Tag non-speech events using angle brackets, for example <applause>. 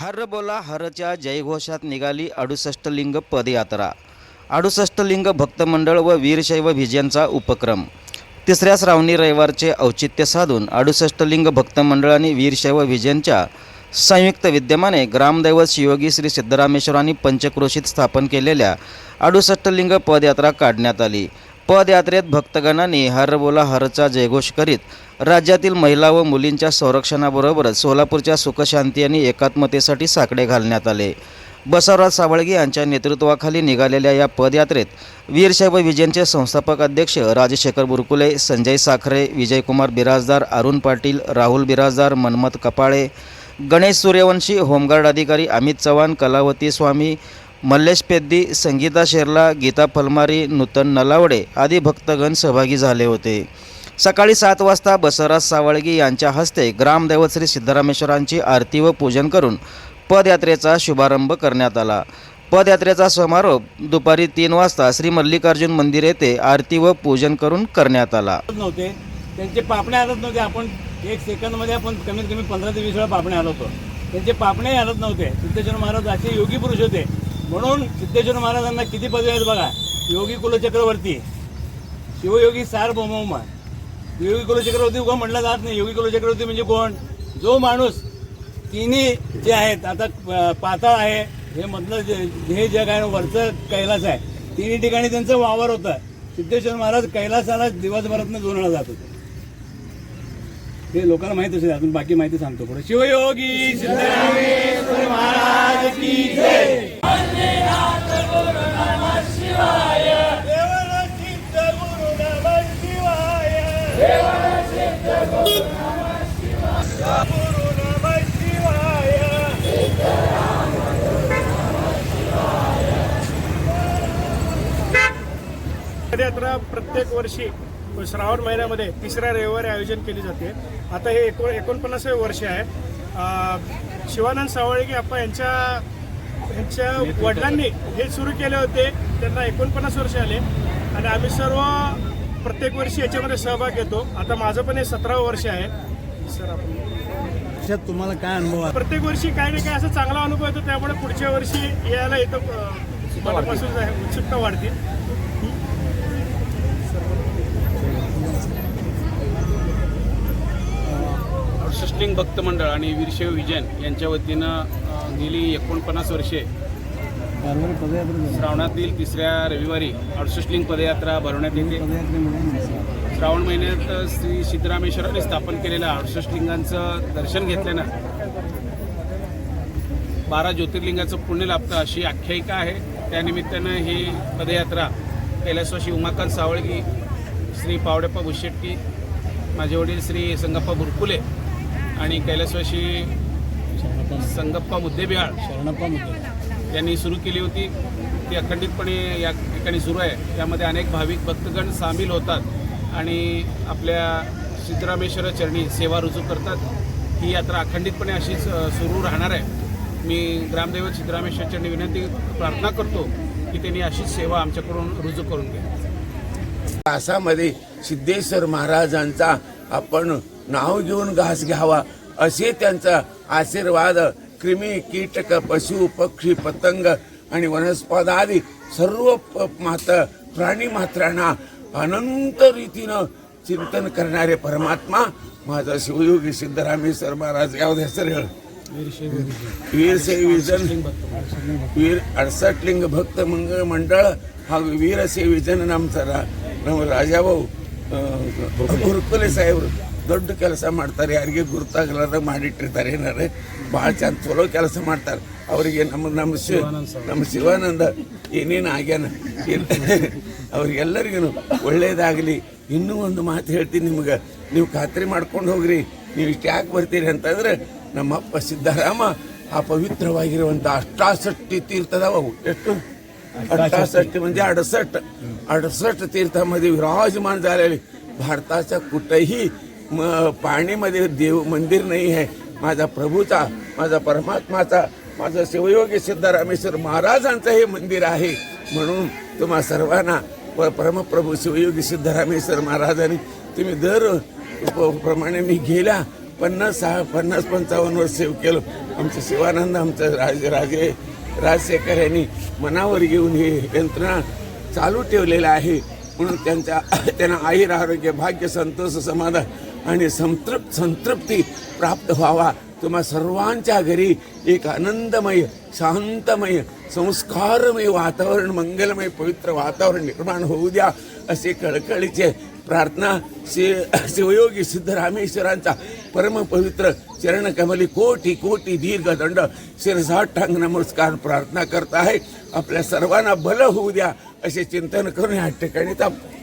हर बोला हरच्या जयघोषात निघाली अडुसष्ट लिंग पदयात्रा. अडुसष्ट लिंग भक्तमंडळ व वीरशैव भिजनचा उपक्रम. तिसऱ्या श्रावणी रविवारचे औचित्य साधून अडुसष्ट लिंग भक्तमंडळ आणि वीरशैव भिजनच्या संयुक्त विद्यमाने ग्रामदैवत शिवयोगी श्री सिद्धरामेश्वरांनी पंचक्रोशीत स्थापन केलेल्या अडुसष्ट लिंग पदयात्रा काढण्यात आली. पदयात्रेत भक्तगणांनी हर बोला हरचा जयघोष करीत राज्यातील महिला व मुलींच्या संरक्षणाबरोबरच सोलापूरच्या सुखशांती आणि एकात्मतेसाठी साकडे घालण्यात आले. बसवराज सावळगी यांच्या नेतृत्वाखाली निघालेल्या या पदयात्रेत वीरशैव विजयनचे संस्थापक अध्यक्ष राजशेखर बुरकुले संजय साखरे विजयकुमार बिराजदार अरुण पाटील राहुल बिराजदार मनमत कपाळे गणेश सूर्यवंशी होमगार्ड अधिकारी अमित चव्हाण कलावती स्वामी मल्लेश पेद्दी संगीता शेरला गीता फलमारी नूतन नलावडे आदी भक्तगण सहभागी झाले होते. सकाळी सात वाजता बसवराज सावळगी यांच्या हस्ते ग्रामदैवत श्री सिद्धरामेश्वरांची आरती व पूजन करून पदयात्रेचा शुभारंभ करण्यात आला. पदयात्रेचा समारोप दुपारी तीन वाजता श्री मल्लिकार्जुन मंदिर येथे आरती व पूजन करून करण्यात आला. नव्हते. त्यांचे पापणे हालत नव्हते. आपण एक सेकंदमध्ये आपण कमीत कमी पंधरा ते वीस वेळा पापणे होतो. त्यांचे पापणेही हालत नव्हते. सिद्धेश्वर महाराज असे योगी पुरुष होते. म्हणून सिद्धेश्वर महाराजांना किती पदवी आहेत बघा? योगी कुलचक्रवर्ती शिवयोगी सार्वभौम योगी कुलचक्रवर्ती कोण म्हटलं जात नाही. योगी कुलचक्रवर्ती म्हणजे कोण? जो माणूस तिन्ही जे आहेत आता पाताळ आहे हे मधलं जे हे जग आहे वरचं कैलास आहे. तिन्ही ठिकाणी त्यांचं वावर होतं. सिद्धेश्वर महाराज कैलासाला दिवसभरातनं जोडला जात होते. ते लोकांना माहीत असेल अजून बाकी माहिती सांगतो पुढे. शिवयोगी पदयात्रा प्रत्येक वर्षी श्रावण महिन्यामध्ये तिसऱ्या रविवारी आयोजन केली जाते. आता हे एको एकोणपन्नासावे वर्ष आहे. शिवानंद सावळगी अप्पा यांच्या यांच्या वडिलांनी हे सुरू केले होते. त्यांना एकोणपन्नास वर्ष आले. आणि आम्ही सर्व प्रत्येक वर्षी याच्यामध्ये सहभाग घेतो. आता माझं पण हे सतरावं वर्ष आहे. सर आपण तुम्हाला काय अनुभव आहे? प्रत्येक वर्षी काही ना काही असा चांगला अनुभव येतो. त्यामुळे पुढच्या वर्षी यायला येतो मनापासून उत्सुकता वाढते सृष्टिंग भक्त मंडळ आणि वीरशैव विजयन यांच्या वतीनं गेली एकोणपन्नास वर्षे. श्रावणातील तिसऱ्या रविवारी अडसष्टलिंग पदयात्रा भरवण्यात येते. श्रावण महिन्यात श्री सिद्धरामेश्वरांनी स्थापन केलेल्या अडसष्टलिंगांचं दर्शन घेतल्यानं बारा ज्योतिर्लिंगाचं पुण्य लाभतं अशी आख्यायिका आहे. त्यानिमित्तानं ही पदयात्रा कैलासवाशी उमाकांत सावळगी श्री पावडेप्पा भुशेट्टी माझे वडील श्री संगप्पा बुरकुले आणि कैलासवासी संगप्पा मुद्देबिहाळ शरणप्पा मध्ये यांनी सुरू केली होती. ती अखंडितपणे या ठिकाणी सुरू आहे. त्यामध्ये अनेक भाविक भक्तगण सामील होतात आणि आपल्या सिद्धरामेश्वर चरणी सेवा रुजू करतात. ही यात्रा अखंडितपणे अशीच सुरू राहणार आहे. मी ग्रामदैवत सिद्धरामेश्वर चरणी विनंती प्रार्थना करतो की त्यांनी अशीच सेवा आमच्याकडून रुजू करून घ्या. घासामध्ये सिद्धेश्वर महाराजांचा आपण नाव घेऊन घास घ्यावा असे त्यांचा आशीर्वाद. क्रिमी कीटक पशु पक्षी पतंग आणि वनस्पद आदी सर्व मात्र प्राणी मात्रांना अनंत रीतीनं चिंतन करणारे परमात्मा माझा शिवयोगी सिद्धरामेश्वर महाराज. यावद्या सरळ वीर सेविजन वीर अडसटलिंग भक्त मंगळ मंडळ हा वीर सेविजन नामचा रा राजा भाऊ गुरुकुले साहेब. ದೊಡ್ಡ ಕೆಲಸ ಮಾಡ್ತಾರೆ, ಯಾರಿಗೆ ಗುರುತಾಗಲಾರ ಮಾಡಿಟ್ಟಿರ್ತಾರೆ ಏನಾರೆ ಭಾಳ ಚಂದ ಚಲೋ ಕೆಲಸ ಮಾಡ್ತಾರೆ. ಅವರಿಗೆ ನಮ್ಮ ನಮ್ಮ ಶಿವ ನಮ್ಮ ಶಿವಾನಂದ ಏನೇನು ಆಗ್ಯಾನ <laughs> ಅವ್ರಿಗೆಲ್ಲರಿಗೂ ಒಳ್ಳೇದಾಗಲಿ. ಇನ್ನೂ ಒಂದು ಮಾತು ಹೇಳ್ತೀನಿ ನಿಮ್ಗೆ. ನೀವು ಖಾತ್ರಿ ಮಾಡ್ಕೊಂಡು ಹೋಗ್ರಿ. ನೀವು ಇಷ್ಟು ಯಾಕೆ ಬರ್ತೀರಿ ಅಂತಂದ್ರೆ ನಮ್ಮಪ್ಪ ಸಿದ್ಧರಾಮ ಆ ಪವಿತ್ರವಾಗಿರುವಂಥ ಅಷ್ಟಾಸಟ್ಟಿ ತೀರ್ಥದವು ಎಷ್ಟು? ಅಷ್ಟಾಸಟ್ಟಿ ಮಂದಿ ಅಡಸಟ್ ಅಡಸಟ್ ತೀರ್ಥ ಮದಿ ವಿರಾಜಮಾನ ಜಾಲೆಯಲ್ಲಿ. ಭಾರತಾಚ ಕುಟಹಿ म- पाणीमध्ये देव मंदिर नाही आहे. माझा प्रभूचा माझा परमात्माचा माझा शिवयोगी सिद्धरामेश्वर महाराजांचं हे मंदिर आहे. म्हणून तुम्हा सर्वांना प- परमप्रभू शिवयोगी सिद्धरामेश्वर महाराजांनी तुम्ही दर प्रमाणे मी गेल्या पन्नास सहा पन्नास पंचावन्न वर्ष सेव केलं. आमचं शिवानंद आमचं राज राजे राजशेखर यांनी मनावर घेऊन ही यंत्रणा चालू ठेवलेलं आहे. म्हणून त्यांच्या त्यांना आईर आरोग्य भाग्य संतोष समाधान आणि संतृप संतृप्ती प्राप्त व्हावा. तुम्हा सर्वांच्या घरी एक आनंदमय शांतमय संस्कारमय वातावरण मंगलमय पवित्र वातावरण निर्माण होऊ द्या असे कळकळीचे प्रार्थना शिव शिवयोगी सिद्धरामेश्वरांचा परमपवित्र चरणकमली कोटी कोटी दीर्घ दंड नमस्कार प्रार्थना करत आहे. आपल्या सर्वांना भलं होऊ द्या असे चिंतन करून या ठिकाणी थांबतो